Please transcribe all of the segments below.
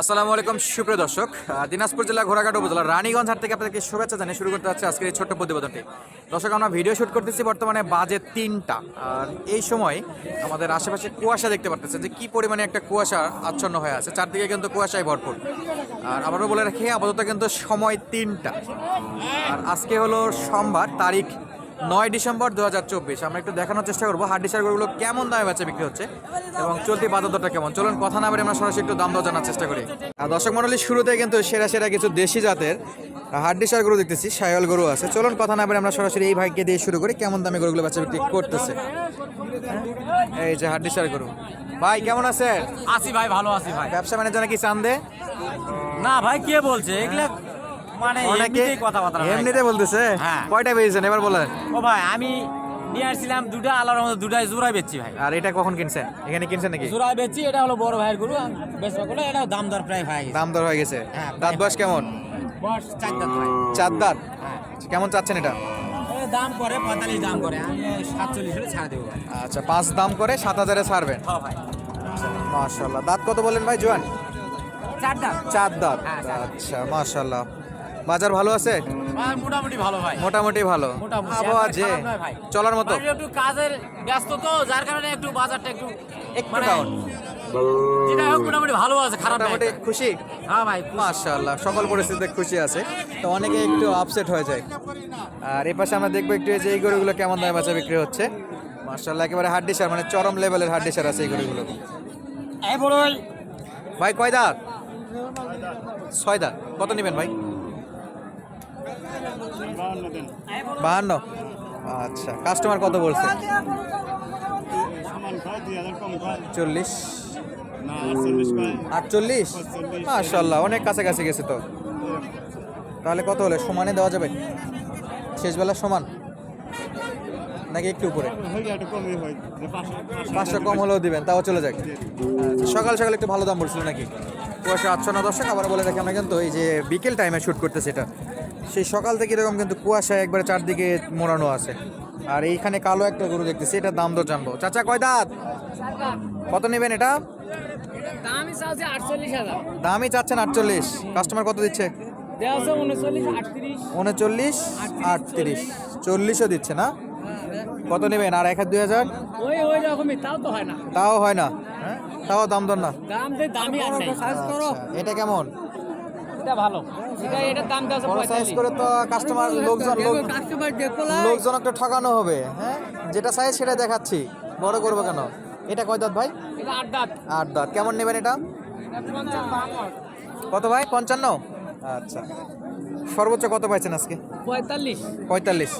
আসসালামু আলাইকুম, সুপ্রিয় দর্শক। দিনাজপুর জেলা ঘোড়াঘাট উপজেলা রানীগঞ্জ হাট থেকে আপনাদেরকে শুভেচ্ছা জানিয়ে শুরু করতে যাচ্ছে আজকের এই ছোট্ট প্রতিবেদনটি। দর্শক, আমরা ভিডিও শুট করতেছি, বর্তমানে বাজে তিনটা। আর এই সময় আমাদের আশেপাশে কুয়াশা দেখতে পারতেছে যে কি পরিমাণে একটা কুয়াশা আচ্ছন্ন হয়ে আছে। চারদিকে কিন্তু কুয়াশায় ভরপুর। আর আবারও বলে রাখি, আপাতত কিন্তু সময় তিনটা। আর আজকে হলো সোমবার, তারিখ নয় ডিসেম্বর দু হাজার চব্বিশ। আমরা একটু দেখানোর চেষ্টা করব হাড্ডি সারগুলো কেমন দামে বেচা বিক্রি হচ্ছে এবং চলতি বাজার দরটা কেমন? চলুন কথা না বলে আমরা সরাসরি একটু দাম দর জানার চেষ্টা করি। আর দর্শক মন্ডলীর শুরুতে কিন্তু সেরা সেরা কিছু দেশি জাতের হাড্ডি সার গরু দেখতেছি সায়ল গরু আছে। চলুন কথা না বলে আমরা সরাসরি এই ভাইকে দিয়ে শুরু করি কেমন দামে গরুগুলো বেচা বিক্রি করতেছে। এই যে হাড্ডি সার গরু। ভাই কেমন আছেন? আছি ভাই ভালো আছি ভাই। ব্যবসা বাণিজ্য নাকি চান্দে? না ভাই কে বলছে? এগুলা মানে অনেকে কথাবার্তা এমনিতে বলতেছে। হ্যাঁ। কয়টা পেয়েছেন এবার বলেন। ও ভাই আমি নিয়ে আসছিলাম দুটা আল্লাহর মধ্যে দুটাই জোড়াই বেচছি ভাই। আর এটা কখন কিনছেন? এখানে কিনছেন নাকি? জোড়াই বেচছি এটা হলো বড় ভাইয়ের গরু করলে এটা দাম দর প্রায় ভাই দাম দর হয়ে গেছে। হ্যাঁ, দাঁত বয়স কেমন? বস চার দাম ভাই। চার দাঁত? হ্যাঁ। কেমন চাচ্ছেন এটা? দাম করে পঁয়তাল্লিশ দাম করে আমি সাতচল্লিশ হলে ছাড় দেবো আচ্ছা পাঁচ দাম করে সাত হাজারে ছাড়বেন। হ্যাঁ ভাই। মাশাল্লাহ দাঁত কত বলেন ভাই জোয়ান? চার দাঁত। চার দাঁত। আচ্ছা মাশাল্লাহ বাজার ভালো আছে? মোটামুটি ভালো ভাই। মোটামুটি ভালো। আবহাওয়া যে ভাই। চলার মতো। মানে একটু কাজের ব্যস্ত তো যার কারণে একটু বাজারটা একটু একটু মানে। যেটা হোক মোটামুটি ভালো আছে খারাপ মোটামুটি খুশি? হ্যাঁ ভাই মাশাল্লাহ সকল পরিস্থিতিতে খুশি আছে। তো অনেকে একটু আপসেট হয়ে যায়। আর এই পাশে আমরা দেখব একটু যে এই গরুগুলো কেমন দামে বিক্রি হচ্ছে। মাশাল্লাহ একেবারে হাড্ডি সার মানে চরম লেভেলের হাড্ডি সার আছে এই গরুগুলো। ভাই কয় দাঁত? ছয় দাঁত। কত নেবেন ভাই? বাহান্ন। আচ্ছা কাস্টমার কত বলছে? চল্লিশ। আটচল্লিশ? মাশাল্লাহ অনেক কাছাকাছি গেছে তো। তাহলে কত হলে? সমানে দেওয়া যাবে? শেষবেলা সমান? নাকি একটু উপরে? পাঁচশো কম হলেও দিবেন তাও চলে যাক। আচ্ছা, সকাল সকাল একটু ভালো দাম বলছিল নাকি? কুয়াশা আচ্ছন্ন দর্শক আবার বলে রাখি আমরা কিন্তু এই যে বিকেল টাইমে শ্যুট করতেছি এটা। সেই সকাল থেকে এরকম কিন্তু কুয়াশা একবারে চারদিকে মোড়ানো আছে। আর এইখানে কালো একটা গরু দেখতেছি এটা দাম দর জানব। চাচা কয় দাঁত? কত নেবেন এটা? দামই চাচ্ছেন আটচল্লিশ। কাস্টমার কত দিচ্ছে? উনচল্লিশ আটত্রিশ। চল্লিশও দিচ্ছে না? কত নেবেন? আর এক হাজার দুই হাজার? তাও হয় না। তাও হয় তাও দাম দর না? আচ্ছা, এটা কেমন? এটা ভালো। এটা এটার দাম দেওয়া বড় সাইজ করে তো কাস্টমার লোকজন লোক- কাস্টমার দেখো লোকজন একটু ঠকানো হবে হ্যাঁ? যেটা সাইজ সেটা দেখাচ্ছি। বড় করব কেন? এটা কয় দাঁত ভাই? এটা আট দাঁত। আট দাঁত। কেমন নেবেন এটা। কত ভাই? পঞ্চান্ন? আচ্ছা। সর্বোচ্চ কত পাইছেন আজকে? পঁয়তাল্লিশ। পঁয়তাল্লিশ।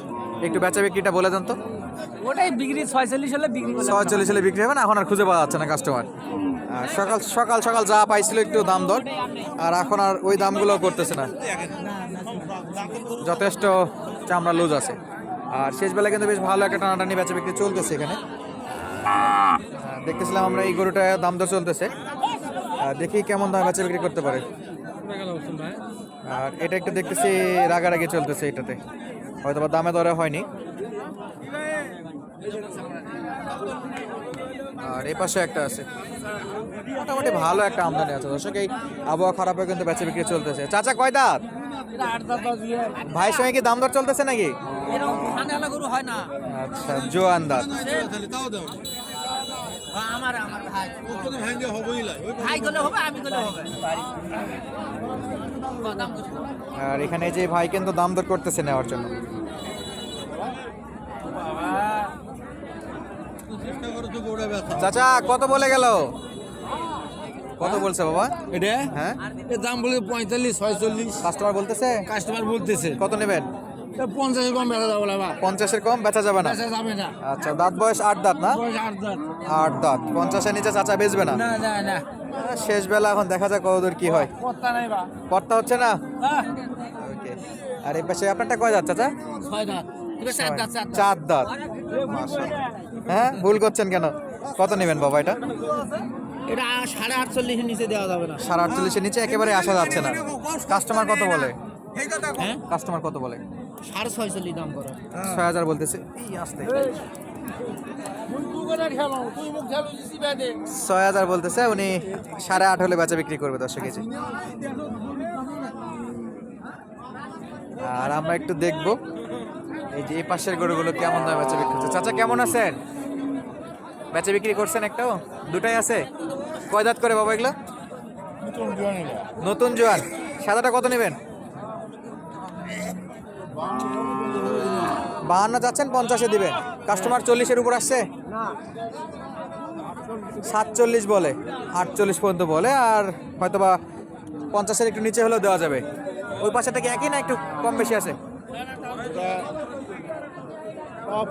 একটু বেচা বিক্রিটা বলে দেন তো। ওটাই বিক্রি, ছয়চল্লিশ হলে বিক্রি ছয়চল্লিশ হলে বিক্রি হবে না? এখন আর খুঁজে পাওয়া যাচ্ছে না কাস্টমার সকাল সকাল সকাল যা পাইছিল একটু দাম দর। আর এখন আর ওই দামগুলো করতেছে না। যথেষ্ট চামড়া লুজ আছে। আর শেষবেলা কিন্তু বেশ ভালো একটা টানাটানি বেচা বিক্রি চলতেছে এখানে। দেখতেছিলাম আমরা এই গরুটা দাম দর চলতেছে। দেখি কেমন দাম বেচা বিক্রি করতে পারে। আর এটা একটু দেখতেছি রাগারাগি চলতেছে এটাতে। হয়তো বা দামে দরে হয়নি। আর এই পাশে একটা আছে। মোটামুটি ভালো একটা আমদানি আছে। দর্শক, এই আবহাওয়া খারাপ কিন্তু বেচা বিক্রি চলতেছে। চাচা, কয় দাঁত? ভাইয়ের সঙ্গে কি দাম দর চলতেছে নাকি? আচ্ছা জোয়ান দাঁত। আর এখানে যে ভাই কিন্তু দাম দর করতেছে নেওয়ার জন্য। চাচা কত বলে গেল? কত বলছে বাবা? এটা? হ্যাঁ? এর দাম বলে পঁয়তাল্লিশ ছয়চল্লিশ। কাস্টমার বলতেছে? কাস্টমার বলতেছে। কত নেবেন? পঞ্চাশের কম বেচা যাবে না পঞ্চাশের কম বেচা যাবে না? যাবে না। আচ্ছা দাঁত বয়স আট দাঁত না? আট দাঁত। পঞ্চাশের নিচে চাচা বেচবে না? না না না। শেষ বেলা এখন দেখা যাক কতদূর কি হয়। কর্তা হচ্ছে না? হ্যাঁ, ওকে আর এই পাশে আপনারটা কয় দাঁত চাচা? ছয় দাঁত। চার দাঁত চার দাঁত। হ্যাঁ ভুল করছেন কেন? কত নেবেন বাবা এটা? এটা সাড়ে আটচল্লিশের নিচে দেওয়া যাবে না। সাড়ে আটচল্লিশের নিচে একেবারে আসা যাচ্ছে না। কাস্টমার কত বলে? হ্যাঁ? কাস্টমার কত বলে? সাড়ে ছয়চল্লিশ দাম করে। ছয় হাজার বলতেছে। এই আসতে। ছয় হাজার বলতেছে উনি সাড়ে আট হলে বেচা বিক্রি করবে দর্শক কেজি। আর আমরা একটু দেখব এই যে এই পাশের গরুগুলো কেমন দামে বেচা বিক্রি হচ্ছে। চাচা কেমন আছেন? বেচা বিক্রি করছেন একটাও? দুটাই আছে? কয় দাঁত করে বাবা এগুলো? নতুন জোয়ান সাদাটা কত নেবেন? বাহান্ন যাচ্ছেন পঞ্চাশে দিবেন। কাস্টমার চল্লিশের উপর আসছে? সাতচল্লিশ বলে। আটচল্লিশ পর্যন্ত বলে আর হয়তো বা পঞ্চাশের একটু নিচে হলেও দেওয়া যাবে। ওই পাশেটা কি একই না একটু কম বেশি আছে?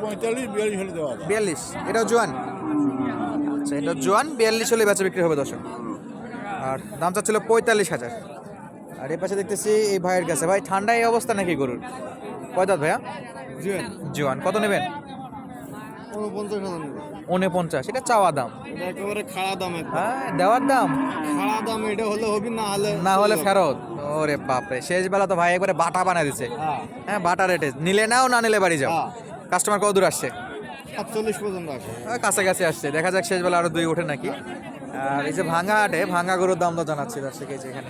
পঁয়তাল্লিশ বিয়াল্লিশ হলে দেওয়া বিয়াল্লিশ। এটাও জোয়ান? আচ্ছা এটা জোয়ান বিয়াল্লিশ হলে বেচা বিক্রি হবে দর্শক। আর দাম চাচ্ছিল পঁয়তাল্লিশ হাজার। আর এই পাশে দেখতেছি এই ভাইয়ের কাছে। ভাই ঠান্ডা এই অবস্থা নাকি গরুর? কয় দাঁত ভাইয়া? জোয়ান। কত নেবেন? উনপঞ্চাশ এটা চাওয়া দাম। একেবারে খাড়া দাম হ্যাঁ দেওয়ার দাম? খাড়া দাম এটা হলে হবি না হলে না হলে ফেরত। ওরে বাপরে শেষ বেলা তো ভাই একবারে বাটা বানায় দিছে। হ্যাঁ। হ্যাঁ বাটা রেটে নিলে নাও না নিলে বাড়ি যাও। হ্যাঁ। কাস্টমার কত দূর আসছে? সাতচল্লিশ পর্যন্ত আসে কাছাকাছি আসছে। দেখা যাক শেষ বেলা আরও দুই ওঠে নাকি। আর এই যে ভাঙা হাটে ভাঙা গরুর দাম তো জানাচ্ছি দর্শক এই যে এখানে।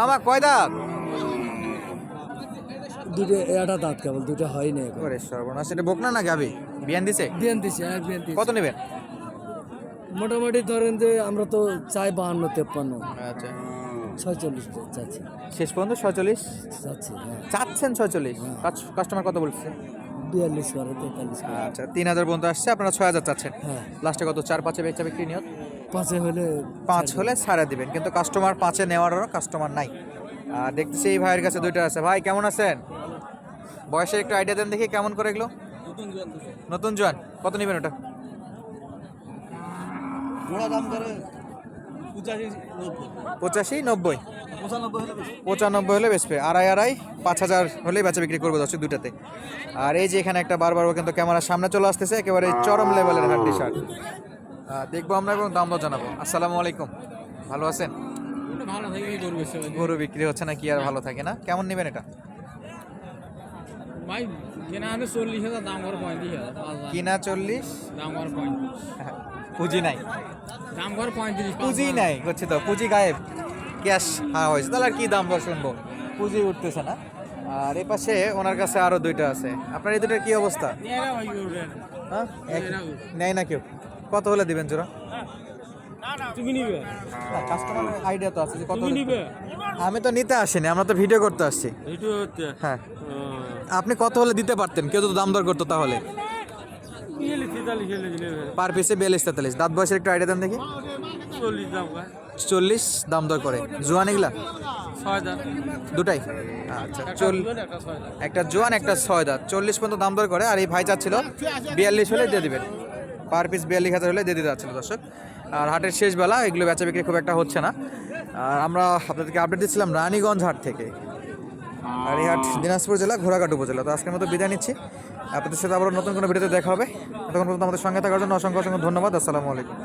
মামা কয় দাঁত? দুটো একটা দাঁত কেবল দুটো হয়নি এখন। ওরে সর্বনাশ এটা বকনা না গাবি বিয়ান দিছে? বিয়ান দিছি এক বিয়ান দিছি। কত নেবেন? মোটামুটি ধরেন যে আমরা তো চাই বাহান্ন তেপ্পান্ন। আচ্ছা। ছয়চল্লিশ চাচ্ছি। শেষ পর্যন্ত ছয়চল্লিশ? চাচ্ছি হ্যাঁ। চাচ্ছেন ছয়চল্লিশ? কাস্টমার কত বলছে? বিয়াল্লিশ করে তেতাল্লিশ আচ্ছা তিন হাজার পর্যন্ত আসছে আপনারা ছয় হাজার চাচ্ছেন। হ্যাঁ। লাস্টে কত? চার পাঁচে বেচা বিক্রি নিয়ত? পাঁচে হলে পাঁচ হলে ছাড়া দিবেন কিন্তু কাস্টমার পাঁচে নেওয়ারও কাস্টমার নাই। আর দেখতেছি এই ভাইয়ের কাছে দুইটা আছে। ভাই কেমন আছেন? বয়সের একটু আইডিয়া দেন দেখি কেমন করে এগুলো? নতুন জোয়ান। কত নেবেন ওটা? দাম করে পঁচাশি নব্বই। পঁচানব্বই হলে বেচবে। আড়াই আড়াই পাঁচ হাজার হলে বেচা বিক্রি করব দশ দুটাতে আর এই যে এখানে একটা বারবার কিন্তু ক্যামেরার সামনে চলে আসতেছে একেবারে চরম লেভেলের হাড্ডি শার্ট দেখব আমরা এবং দামও জানাব। আসসালামু আলাইকুম। ভালো আছেন? গরু বিক্রি হচ্ছে না কি আর ভালো থাকে না? কেমন নেবেন এটা? ভাই কেনা আমি চল্লিশ হাজার দাম করে পঁয়ত্রিশ হাজার। কিনা চল্লিশ? দাম করে পঁয়ত্রিশ পুঁজি নাই। দাম করে পঁয়ত্রিশ পুঁজি। নাই করছে তো? পুঁজি গায়েব। ক্যাশ হ্যাঁ হয়েছে। তাহলে আর কি দাম দর শুনব? পুঁজি উঠতেছে না। আর এ পাশে ওনার কাছে আরও দুইটা আছে। আপনার এই দুটার কি অবস্থা। হ্যাঁ? নিয়ে না কেউ? কত হলে দিবেন জোড়া? তুমি নিবে? কাস্টমার আইডিয়া তো আছে যে কত নিবে? আমি তো নিতে আসিনি আমরা তো ভিডিও করতে আসছি। হচ্ছে? হ্যাঁ। আপনি কত হলে দিতে পারতেন? কেউ তো দাম দর করতো তাহলে নিলে তেতাল্লিশ হলে দিলে পার পিসে বিয়াল্লিশ তেতাল্লিশ। দাঁত বয়সের একটু আইডিয়া দেন দেখি। চল্লিশ দাম দর করে। জোয়ান এগুলা? দুটাই? আচ্ছা চল একটা জোয়ান একটা ছয় দাঁত। চল্লিশ পর্যন্ত দাম দর করে। আর এই ভাই চাচ্ছিল বিয়াল্লিশ হলে দিয়ে দিবেন। পার পিস বিয়াল্লিশ হাজার হলে দিয়ে দিতে যাচ্ছিল দর্শক। আর হাটের শেষ বেলা এগুলো বেচা বিক্রি খুব একটা হচ্ছে না। আর আমরা আপনাদেরকে আপডেট দিচ্ছিলাম রানীগঞ্জ হাট থেকে। আর এই দিনাজপুর জেলা ঘোড়াঘাট উপজেলা। তো আজকের মতো বিদায় নিচ্ছি। আপনাদের সাথে আবার নতুন কোনো ভিডিওতে দেখা হবে। তখন পর্যন্ত আমাদের সঙ্গে থাকার জন্য অসংখ্য অসংখ্য ধন্যবাদ। আসসালামু আলাইকুম।